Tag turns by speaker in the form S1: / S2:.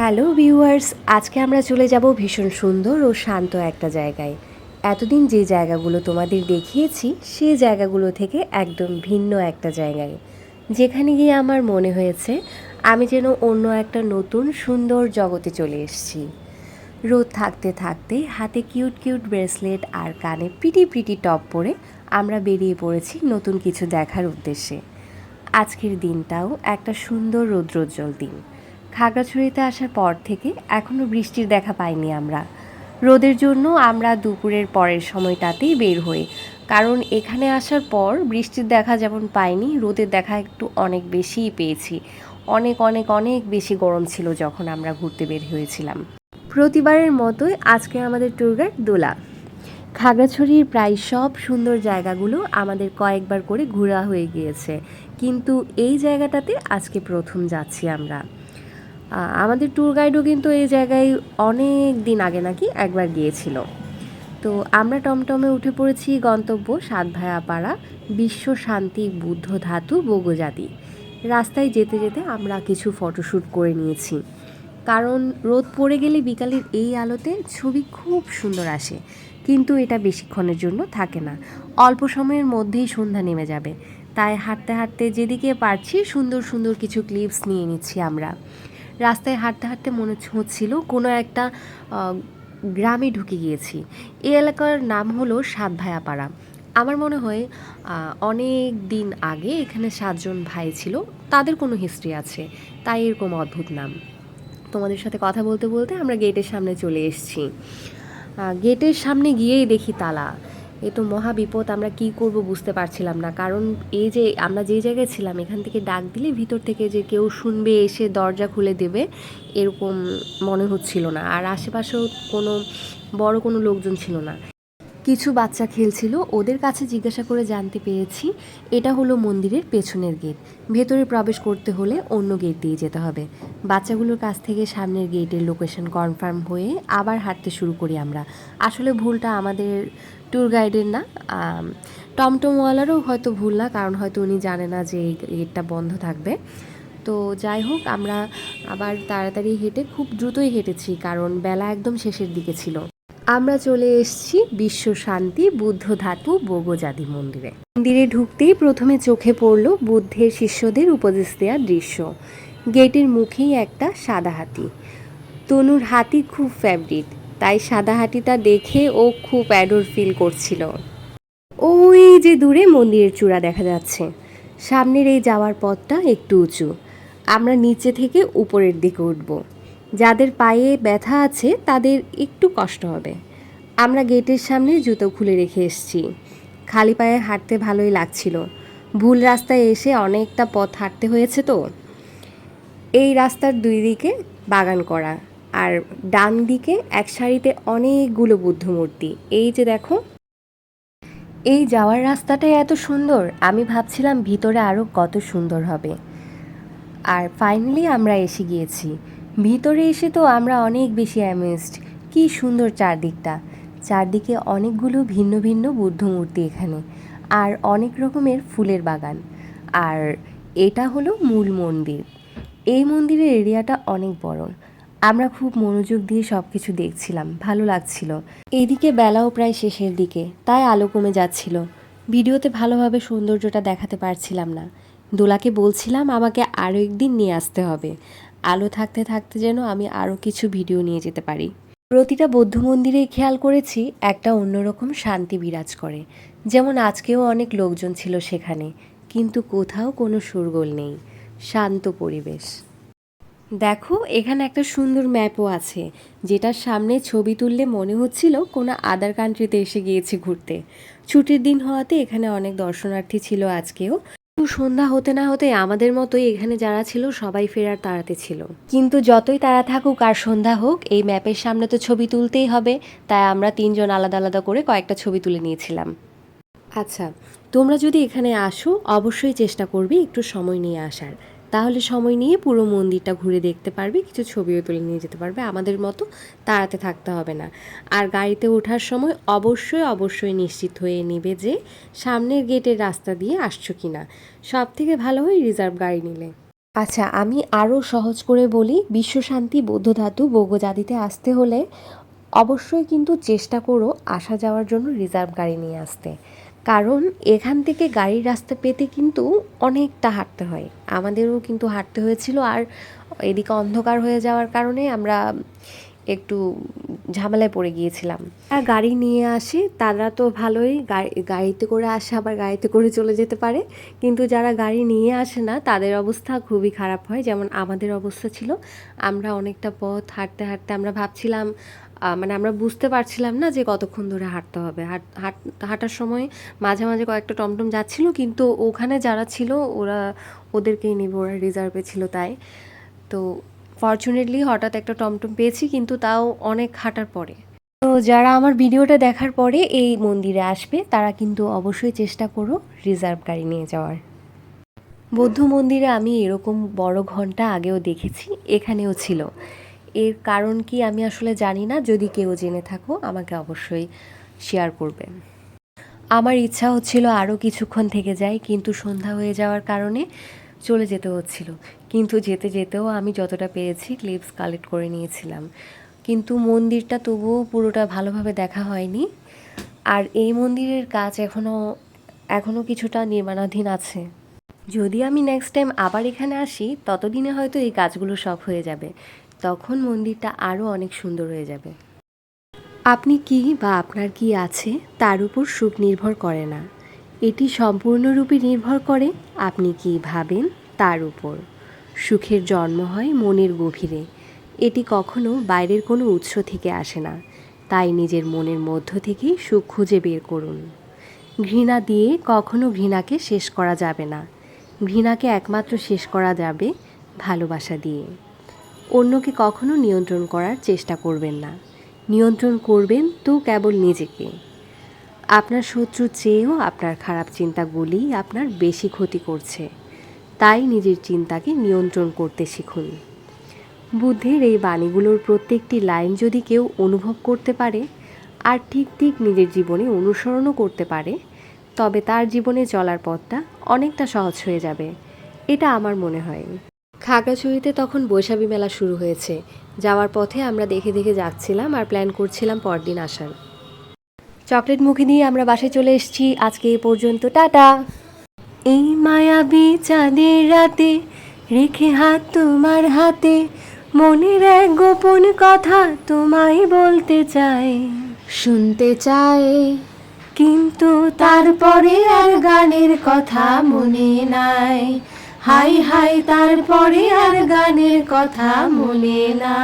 S1: Hello viewers, আজকে আমরা চলে যাব ভীষণ সুন্দর ও শান্ত একটা জায়গায়। এতদিন যে জায়গাগুলো তোমাদের দেখিয়েছি, সে জায়গাগুলো থেকে একদম ভিন্ন একটা জায়গায়। যেখানে গিয়ে আমার মনে হয়েছে, আমি যেন অন্য একটা নতুন সুন্দর জগতে চলে এসেছি। রোদ থাকতে থাকতে হাতে কিউট কিউট ব্রেসলেট আর কানে পিটি পিটি টপ পরে আমরা বেরিয়ে পড়েছি নতুন কিছু দেখার উদ্দেশ্যে। আজকের দিনটাও একটা সুন্দর রৌদ্রোজ্জ্বল দিন। খাগড়াছড়িতে আসার পর থেকে এখনও বৃষ্টির দেখা পাইনি আমরা। রোদের জন্য আমরা দুপুরের পরের সময়টাতেই বের হই। কারণ এখানে আসার পর বৃষ্টির দেখা যেমন পাইনি, রোদের দেখা একটু অনেক বেশিই পেয়েছি। অনেক অনেক অনেক বেশি গরম ছিল যখন আমরা ঘুরতে বের হয়েছিলাম। প্রতিবারের মতোই আজকে আমাদের ট্যুর গাইড দোলা। খাগড়াছড়ির প্রায় সব সুন্দর জায়গাগুলো আমাদের কয়েকবার করে ঘোরা হয়ে গিয়েছে। কিন্তু এই জায়গাটাতে আজকে প্রথম যাচ্ছি আমরা। আমাদের ট্যুর গাইডও কিন্তু এই জায়গায় অনেক দিন আগে নাকি একবার গিয়েছিল। তো আমরা টমটমে উঠে পড়েছি গন্তব্য সাতভায়াপাড়া বিশ্ব শান্তি বুদ্ধ ধাতু বগজাতি। রাস্তায় যেতে যেতে আমরা কিছু ফটোশ্যুট করে নিয়েছি। কারণ রোদ পড়ে গেলে বিকালের এই আলোতে ছবি খুব সুন্দর আসে, কিন্তু এটা বেশিক্ষণের জন্য থাকে না। অল্প সময়ের মধ্যেই সন্ধ্যা নেমে যাবে। তাই হাঁটতে হাঁটতে যেদিকে পারছি সুন্দর সুন্দর কিছু ক্লিপস নিয়ে নিচ্ছি আমরা। রাস্তায় হাঁটতে হাঁটতে মনে হচ্ছিল কোনো একটা গ্রামে ঢুকে গিয়েছি। এই এলাকার নাম হলো সাতভায়াপাড়া। আমার মনে হয় অনেক দিন আগে এখানে সাতজন ভাই ছিল। তাদের কোনো হিস্ট্রি আছে, তাই এরকম অদ্ভুত নাম। তোমাদের সাথে কথা বলতে বলতে আমরা গেটের সামনে চলে এসেছি। গেটের সামনে গিয়েই দেখি তালা। এ তো মহা বিপদ, আমরা কি করব বুঝতে পারছিলাম না। কারণ এই যে আমরা যে জায়গায় ছিলাম, এখান থেকে ডাক দিলে ভিতর থেকে যে কেউ শুনবে, এসে দরজা খুলে দেবে, এরকম মনে হচ্ছিল না। আর আশেপাশেও কোনো বড় কোনো লোকজন ছিল না। কিছু বাচ্চা খেলছিল, ওদের কাছে জিজ্ঞাসা করে জানতে পেরেছি এটা হলো মন্দিরের পেছনের গেট। ভেতরে প্রবেশ করতে হলে অন্য গেট দিয়ে যেতে হবে। বাচ্চাগুলোর কাছ থেকে সামনের গেটের লোকেশন কনফার্ম হয়ে আবার হাঁটতে শুরু করি আমরা। আসলে ভুলটা আমাদের ট্যুর গাইডের না। টমটমওয়ালারও হয়তো ভুল না, কারণ হয়তো উনি জানে না যে এই গেটটা বন্ধ থাকবে। তো যাই হোক, আমরা আবার তাড়াতাড়ি হেঁটে খুব দ্রুতই হেঁটেছি, কারণ বেলা একদম শেষের দিকে ছিল। আমরা চলে এসেছি বিশ্ব শান্তি, বুদ্ধ ধাতু, বগজাদি মন্দিরে। মন্দিরে ঢুকতেই প্রথমে চোখে পড়ল বুদ্ধের শিষ্যদের উপদেশ দেওয়ার দৃশ্য। গেটের মুখেই একটা সাদা হাতি। তনুর হাতি খুব ফেভারিট তাই সাদা হাতিটা দেখে ও খুব অ্যাডোর ফিল করছিল। ওই যে দূরে মন্দিরের চূড়া দেখা যাচ্ছে। সামনের এই যাওয়ার পথটা একটু উঁচু। আমরা নিচে থেকে উপরের দিকে উঠব। যাদের পায়ে ব্যথা আছে তাদের একটু কষ্ট হবে। আমরা গেটের সামনে জুতো খুলে রেখে এসেছি। খালি পায়ে হাঁটতে ভালোই লাগছিল। ভুল রাস্তায় এসে অনেকটা পথ হাঁটতে হয়েছে তো। এই রাস্তার দুই দিকে বাগান করা আর ডান দিকে এক সারিতে অনেকগুলো বুদ্ধ মূর্তি। এই যে দেখো। এই যাওয়ার রাস্তাটাই এত সুন্দর। আমি ভাবছিলাম ভিতরে আরও কত সুন্দর হবে। আর ফাইনালি আমরা এসে গিয়েছি। ভিতরে এসে তো আমরা অনেক বেশি অ্যামেজড কি সুন্দর চারদিকটা। চারদিকে অনেকগুলো ভিন্ন ভিন্ন বুদ্ধ মূর্তি এখানে। আর অনেক রকমের ফুলের বাগান। আর এটা হলো মূল মন্দির। এই মন্দিরের এরিয়াটা অনেক বড়। আমরা খুব মনোযোগ দিয়ে সব কিছু দেখছিলাম। ভালো লাগছিল। এইদিকে বেলাও প্রায় শেষের দিকে। তাই আলো কমে যাচ্ছিল। ভিডিওতে ভালোভাবে সৌন্দর্যটা দেখাতে পারছিলাম না। দোলাকে বলছিলাম, আমাকে আরও একদিন নিয়ে আসতে হবে। আলো থাকতে থাকতে যেন আমি আরও কিছু ভিডিও নিয়ে যেতে পারি। প্রতিটা বৌদ্ধ মন্দিরে খেয়াল করেছি, একটা অন্যরকম শান্তি বিরাজ করে। যেমন আজকেও অনেক লোকজন ছিল সেখানে, কিন্তু কোথাও কোনো সুরগোল নেই, শান্ত পরিবেশ। দেখো, এখানে একটা সুন্দর ম্যাপও আছে, যেটার সামনে ছবি তুললে মনে হচ্ছিল কোনো আদার কান্ট্রিতে এসে গিয়েছি ঘুরতে। ছুটির দিন হওয়াতে এখানে অনেক দর্শনার্থী ছিল আজকেও সন্ধ্যা হতে না হতে আমাদের মতোই এখানে যারা ছিল সবাই ফেরার তাড়াতে ছিল। কিন্তু যতই তারা থাকুক আর সন্ধ্যা হোক, এই ম্যাপের সামনে তো ছবি তুলতেই হবে, তাই আমরা তিনজন আলাদা আলাদা করে কয়েকটা ছবি তুলে নিয়েছিলাম। আচ্ছা তোমরা যদি এখানে আসো, অবশ্যই চেষ্টা করবে একটু সময় নিয়ে আসার। তাহলে সময় নিয়ে পুরো মন্দিরটা ঘুরে দেখতে পারবে, কিছু ছবিও তুলে নিয়ে যেতে পারবে। আমাদের মতো তাড়াতে থাকতে হবে না। আর গাড়িতে ওঠার সময় অবশ্যই অবশ্যই নিশ্চিত হয়ে নিবে যে সামনের গেটের রাস্তা দিয়ে আসছো কি না সব থেকে ভালো হয় রিজার্ভ গাড়ি নিলে। আচ্ছা আমি আরও সহজ করে বলি, বিশ্বশান্তি, বৌদ্ধ ধাতু বৌগজাদিতে আসতে হলে অবশ্যই কিন্তু চেষ্টা করো আসা যাওয়ার জন্য রিজার্ভ গাড়ি নিয়ে আসতে। কারণ এখান থেকে গাড়ির রাস্তা পেতে কিন্তু অনেকটা হাঁটতে হয়। আমাদেরও কিন্তু হাঁটতে হয়েছিল আর এদিকে অন্ধকার হয়ে যাওয়ার কারণে আমরা একটু ঝামেলায় পড়ে গিয়েছিলাম। আর গাড়ি নিয়ে আসে, তারা তো ভালোই গাড়ি, গাড়িতে করে আসে, আবার গাড়িতে করে চলে যেতে পারে। কিন্তু যারা গাড়ি নিয়ে আসে না, তাদের অবস্থা খুবই খারাপ হয়। যেমন আমাদের অবস্থা ছিল, আমরা অনেকটা পথ হাঁটতে হাঁটতে আমরা ভাবছিলাম মানে আমরা বুঝতে পারছিলাম না যে কতক্ষণ ধরে হাঁটতে হবে। হাঁট, হাঁট- হাঁটার সময় মাঝে মাঝে কয়েকটা টমটম যাচ্ছিল, কিন্তু ওখানে যারা ছিল, ওরা ওদেরকেই নেবে, ওরা রিজার্ভে ছিল তাই। তো ফর্চুনেটলি হঠাৎ একটা টমটম পেয়েছি, কিন্তু তাও অনেক হাঁটার পরে। তো যারা আমার ভিডিওটা দেখার পরে এই মন্দিরে আসবে, তারা কিন্তু অবশ্যই চেষ্টা করো রিজার্ভ গাড়ি নিয়ে যাওয়ার। বৌদ্ধ মন্দিরে আমি এরকম বড় ঘণ্টা আগেও দেখেছি, এখানেও ছিল। এর কারণ কি আমি আসলে জানি না। যদি কেউ জেনে থাকো, আমাকে অবশ্যই শেয়ার করবে। আমার ইচ্ছা হচ্ছিল আরও কিছুক্ষণ থেকে যাই, কিন্তু সন্ধ্যা হয়ে যাওয়ার কারণে চলে যেতে হচ্ছিল। কিন্তু যেতে যেতেও আমি যতটা পেরেছি ক্লিপস কালেক্ট করে নিয়েছিলাম। কিন্তু মন্দিরটা তবুও পুরোটা ভালোভাবে দেখা হয়নি। আর এই মন্দিরের কাজ এখনও এখনও কিছুটা নির্মাণাধীন আছে। যদি আমি নেক্সট টাইম আবার এখানে আসি, ততদিনে হয়তো এই কাজগুলো সব হয়ে যাবে। তখন মন্দিরটা আরও অনেক সুন্দর হয়ে যাবে। আপনি কি বা আপনার কি আছে তার উপর সুখ নির্ভর করে না। এটি সম্পূর্ণরূপে নির্ভর করে আপনি কি ভাবেন তার উপর। সুখের জন্ম হয় মনের গভীরে। এটি কখনো বাইরের কোনো উৎস থেকে আসে না। তাই নিজের মনের মধ্য থেকেই সুখ খুঁজে বের করুন। ঘৃণা দিয়ে কখনো ঘৃণাকে শেষ করা যাবে না। ঘৃণাকে একমাত্র শেষ করা যাবে ভালোবাসা দিয়ে। অন্যকে কখনো নিয়ন্ত্রণ করার চেষ্টা করবেন না। নিয়ন্ত্রণ করবেন তো কেবল নিজেকে। আপনার শত্রু চেয়েও আপনার খারাপ চিন্তাগুলি আপনার বেশি ক্ষতি করছে। তাই নিজের চিন্তাকে নিয়ন্ত্রণ করতে শিখুন। বুদ্ধের এই বাণীগুলোর প্রত্যেকটি লাইন যদি কেউ অনুভব করতে পারে, আর ঠিক ঠিক নিজের জীবনে অনুসরণও করতে পারে, তবে তার জীবনে চলার পথটা অনেকটা সহজ হয়ে যাবে। এটা আমার মনে হয়। খাগড়াছড়িতে তখন বৈশাখী মেলা শুরু হয়েছে। যাওয়ার পথে আমরা দেখে দেখে যাচ্ছিলাম আর প্ল্যান করছিলাম পরদিন আসার। চকলেট মুখে দিয়ে আমরা বাসে চলে এসেছি। আজকে এ পর্যন্ত। টাটা! এই মায়াবী চাঁদের রাতে রেখে হাত তোমার হাতে, মনের এক গোপন কথা তোমায় বলতে চাই।
S2: শুনতে চাই,
S1: কিন্তু
S2: তারপরে আর গানের কথা মনে নাই। হাই হাই তারপরে আর গানের কথা মনে না